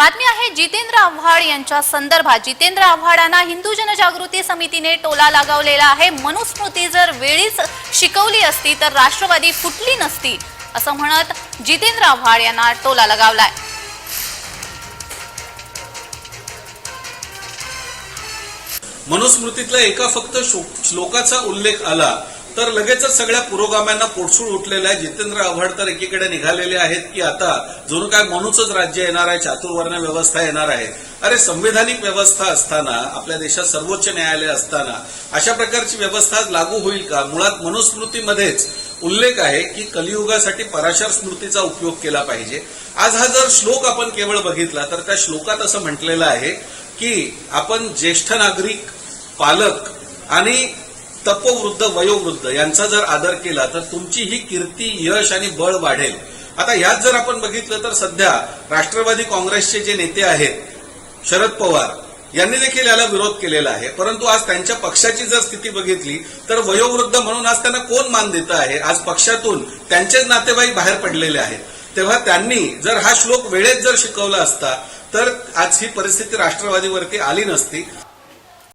बातमी आहे जितेंद्र आव्हाड यांच्या संदर्भात. जितेंद्र आव्हाडांना हिंदू जनजागृती समितीने टोला लगावलेला आहे. मनुस्मृती जर वेळीच शिकवली असती तर राष्ट्रवादी फुटली नसती असं म्हणत जितेंद्र आव्हाड यांना टोला लगावलाय. मनुस्मृतीतल्या एका फक्त श्लोकाचा उल्लेख आला. तर लगेचच सगळ्या पुरोगाम्यांना पोटसूळ उठलेलं आहे. जितेंद्र आव्हाड तर एकीकडे निघालेले आहेत की आता जणू काय मनूचंच राज्य येणार आहे चातुर्वर्ण व्यवस्था येणार आहे. अरे संविधानिक व्यवस्था असताना आपल्या देशात सर्वोच्च न्यायालय असताना अशा प्रकारची व्यवस्था आज लागू होईल का? मुळात मनुस्मृतीमध्येच उल्लेख आहे की कलियुगासाठी पराशर स्मृतीचा उपयोग केला पाहिजे. आज हा जर श्लोक आपण केवळ बघितला तर त्या श्लोकात असं म्हटलेलं आहे की आपण ज्येष्ठ नागरिक पालक आणि तपोवृद्ध वयोवृद्ध यांचा जर आदर केला तर तुमची ही कीर्ती यश आणि बळ वाढेल. आता यात जर आपण बघितलं तर सध्या राष्ट्रवादी काँग्रेसचे जे नेते आहेत शरद पवार यांनी देखील याला विरोध केलेला आहे. परंतु आज त्यांच्या पक्षाची जर स्थिती बघितली तर वयोवृद्ध म्हणून आज त्यांना कोण मान देत आहे? आज पक्षातून त्यांचेच नातेवाईक बाहेर पडलेले आहेत. तेव्हा त्यांनी जर हा श्लोक वेळेत जर शिकवला असता तर आज ही परिस्थिती राष्ट्रवादीवरती आली नसती.